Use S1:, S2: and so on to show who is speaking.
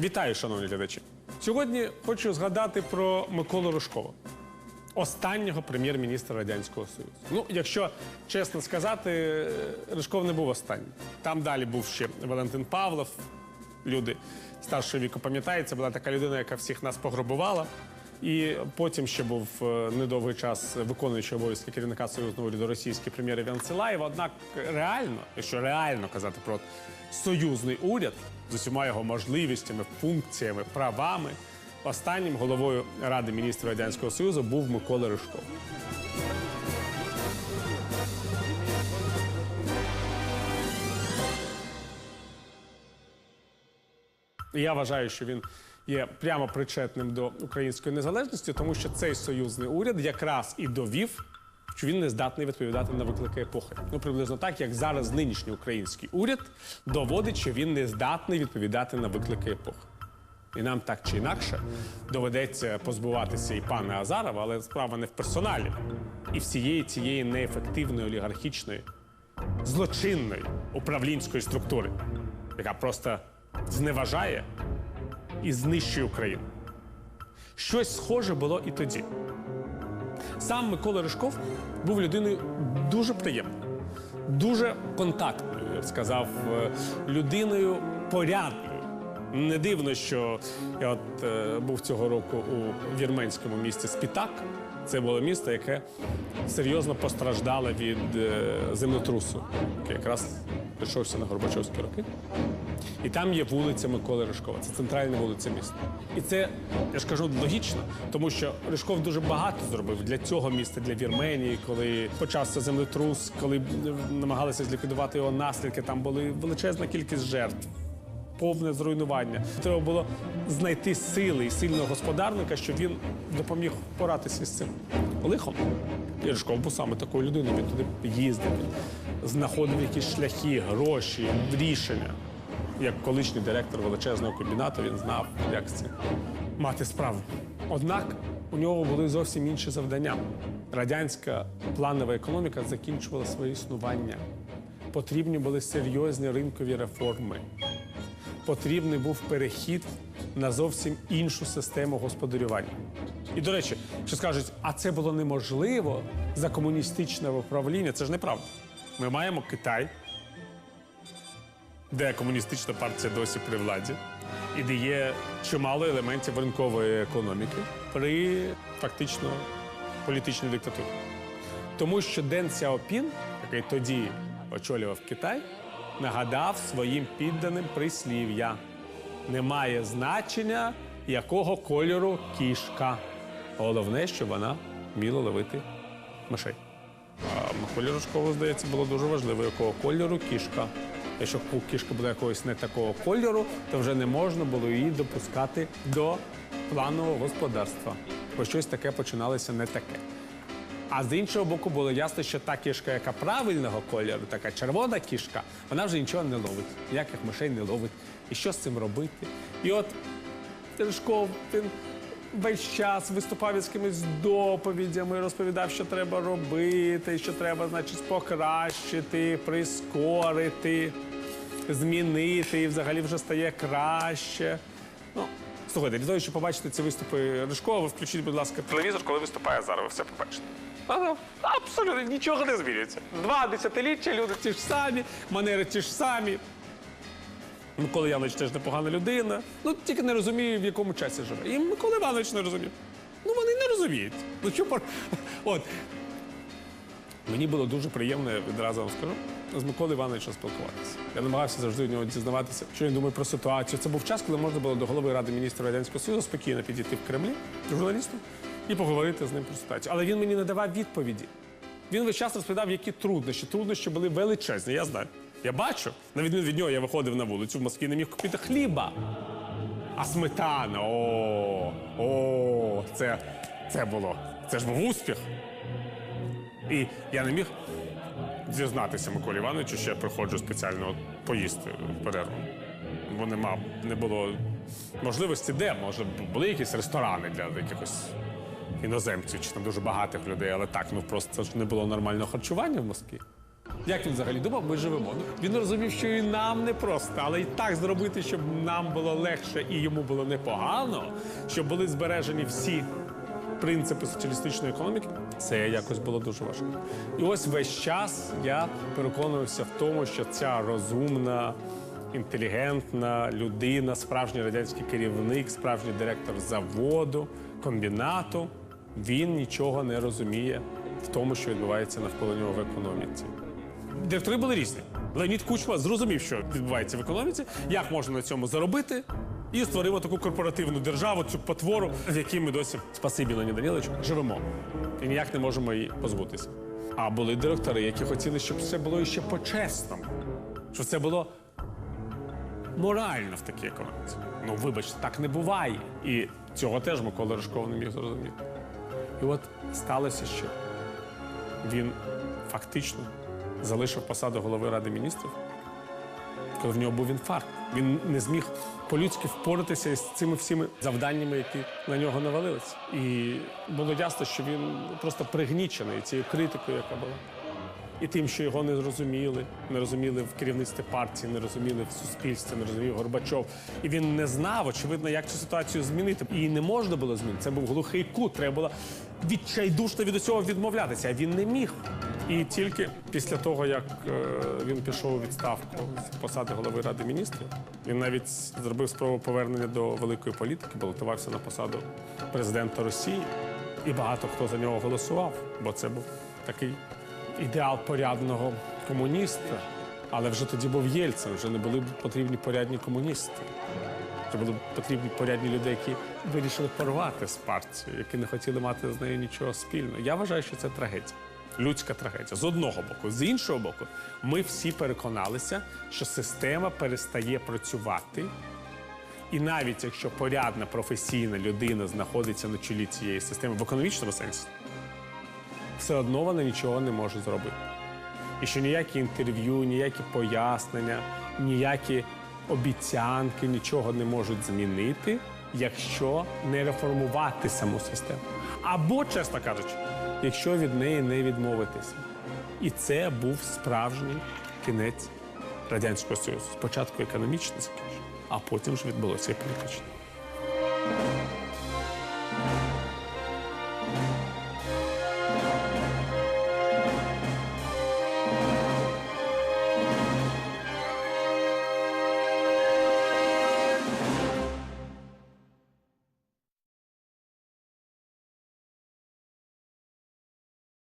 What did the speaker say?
S1: Вітаю, шановні глядачі. Сьогодні хочу згадати про Миколу Рожкова, останнього прем'єр-міністра Радянського Союзу. Ну, якщо чесно сказати, Рожков не був останнім. Там далі був ще Валентин Павлов. Люди старшого віку пам'ятають, це була така людина, яка всіх нас пограбувала. І потім ще був е, недовгий час виконуючий обов'язки керівника союзного уряду російський прем'єр Іван. Однак реально, якщо реально казати про союзний уряд з усіма його можливостями, функціями, правами, останнім головою Ради міністрів Радянського Союзу був Микола Ришков. Я вважаю, що він є прямо причетним до української незалежності, тому що цей союзний уряд якраз і довів, що він не здатний відповідати на виклики епохи. Ну приблизно так, як зараз нинішній український уряд доводить, що він не здатний відповідати на виклики епохи. І нам так чи інакше доведеться позбуватися і пана Азарова, але справа не в персоналі, і всієї цієї неефективної олігархічної, злочинної управлінської структури, яка просто зневажає і знищує Україну. Щось схоже було і тоді. Сам Микола Ришков був людиною дуже приємною, дуже контактною, я б сказав, е, людиною порядною. Не дивно, що я от е, був цього року у вірменському місті Спітак. Це було місто, яке серйозно постраждало від е, землетрусу, який якраз прийшовся на Горбачовські роки. І там є вулиця Миколи Ришкова. Це центральна вулиця міста. І це, я ж кажу, логічно, тому що Ришков дуже багато зробив для цього міста, для Вірменії, коли почався землетрус, коли е, намагалися зліквідувати його наслідки. Там були величезна кількість жертв. Повне зруйнування. Треба було знайти сили і сильного господарника, щоб він допоміг поратися з цим лихом. І Ришков був саме такою людиною. Він туди їздив, знаходив якісь шляхи, гроші, рішення. Як колишній директор величезного комбінату, він знав, як цим мати справу. Однак у нього були зовсім інші завдання. Радянська планова економіка закінчувала своє існування. Потрібні були серйозні ринкові реформи. Потрібний був перехід на зовсім іншу систему господарювання. І до речі, що скажуть, а це було неможливо за комуністичного управління. Це ж неправда. Ми маємо Китай, де комуністична партія досі при владі, і де є чимало елементів ринкової економіки при фактично політичній диктатурі. Тому що Ден Сяопін, який тоді очолював Китай, нагадав своїм підданим прислів'я: немає значення, якого кольору кішка. Головне, щоб вона вміла ловити мишей. А Миколі Рожкову, здається, було дуже важливо, якого кольору кішка. Якщо кішка була якогось не такого кольору, то вже не можна було її допускати до планового господарства. Бо щось таке починалося не таке. А з іншого боку, було ясно, що та кішка, яка правильного кольору, така червона кішка, вона вже нічого не ловить, ніяких мишей не ловить. І що з цим робити? І от Тишков, весь час виступав із якимись доповідями, розповідав, що треба робити, що треба, значить, покращити, прискорити, змінити, і взагалі вже стає краще. Ну, слухайте, для того, щоб побачити ці виступи Ришкова, ви включіть, будь ласка, телевізор, коли виступає зараз, ви все побачите. Ага, Абсолютно нічого не змінюється. Два десятиліття, люди ті ж самі, манери ті ж самі. Микола Іванович теж непогана людина. Ну тільки не розуміє, в якому часі живе. І Микола Іванович не розумів. Ну вони не розуміють. Ну пор- От. Мені було дуже приємно, відразу вам скажу, з Миколою Івановичем спілкуватися. Я намагався завжди у нього дізнаватися, що він думає про ситуацію. Це був час, коли можна було до голови Ради міністрів Радянського Союзу спокійно підійти в Кремлі журналістом і поговорити з ним про ситуацію. Але він мені не давав відповіді. Він весь час розповідав, які труднощі. Труднощі були величезні. Я знаю. Я бачу, на відміну від нього, я виходив на вулицю в Москві, не міг купити хліба. А сметана, о, о, це, це було. Це ж був успіх. І я не міг зізнатися Миколі Івановичу, що я приходжу спеціально поїсти в перерву. Бо нема, не було можливості, де. Може, були якісь ресторани для якихось іноземців чи там дуже багатих людей, але так, ну просто ж не було нормального харчування в Москві. Як він взагалі думав, ми живемо. Він розумів, що і нам не просто, але і так зробити, щоб нам було легше і йому було непогано, щоб були збережені всі принципи соціалістичної економіки, це якось було дуже важливо. І ось весь час я переконувався в тому, що ця розумна, інтелігентна людина, справжній радянський керівник, справжній директор заводу, комбінату, він нічого не розуміє в тому, що відбувається навколо нього в економіці. Директори були різні. Леонід Кучма зрозумів, що відбувається в економіці, як можна на цьому заробити, і створив таку корпоративну державу, цю потвору, в якій ми досі спасибі Леонід Даніловичу, живемо. І ніяк не можемо її позбутися. А були директори, які хотіли, щоб все було ще по-чесному, щоб це було морально в такій економіці. Ну, вибачте, так не буває. І цього теж Микола Рожков не міг зрозуміти. І от сталося, що він фактично залишив посаду голови Ради міністрів, коли в нього був інфаркт. Він не зміг по-людськи впоратися з цими всіми завданнями, які на нього навалилися. І було ясно, що він просто пригнічений цією критикою, яка була. І тим, що його не зрозуміли, не розуміли в керівництві партії, не розуміли в суспільстві, не розумів Горбачов. І він не знав, очевидно, як цю ситуацію змінити. І не можна було змінити. Це був глухий кут. Треба було відчайдушно від усього відмовлятися. А він не міг. І тільки після того, як е, він пішов у відставку з посади голови ради міністрів, він навіть зробив спробу повернення до великої політики, балотувався на посаду президента Росії. І багато хто за нього голосував, бо це був такий ідеал порядного комуніста. Але вже тоді був Єльцин, вже не були потрібні порядні комуністи. Вже були потрібні порядні люди, які вирішили порвати з партією, які не хотіли мати з нею нічого спільного. Я вважаю, що це трагедія. Людська трагедія з одного боку, з іншого боку, ми всі переконалися, що система перестає працювати, і навіть якщо порядна професійна людина знаходиться на чолі цієї системи в економічному сенсі, все одно вона нічого не може зробити. І що ніякі інтерв'ю, ніякі пояснення, ніякі обіцянки нічого не можуть змінити, якщо не реформувати саму систему. Або, чесно кажучи, якщо від неї не відмовитися. І це був справжній кінець Радянського Союзу. Спочатку економічно закінчив, а потім ж відбулося і.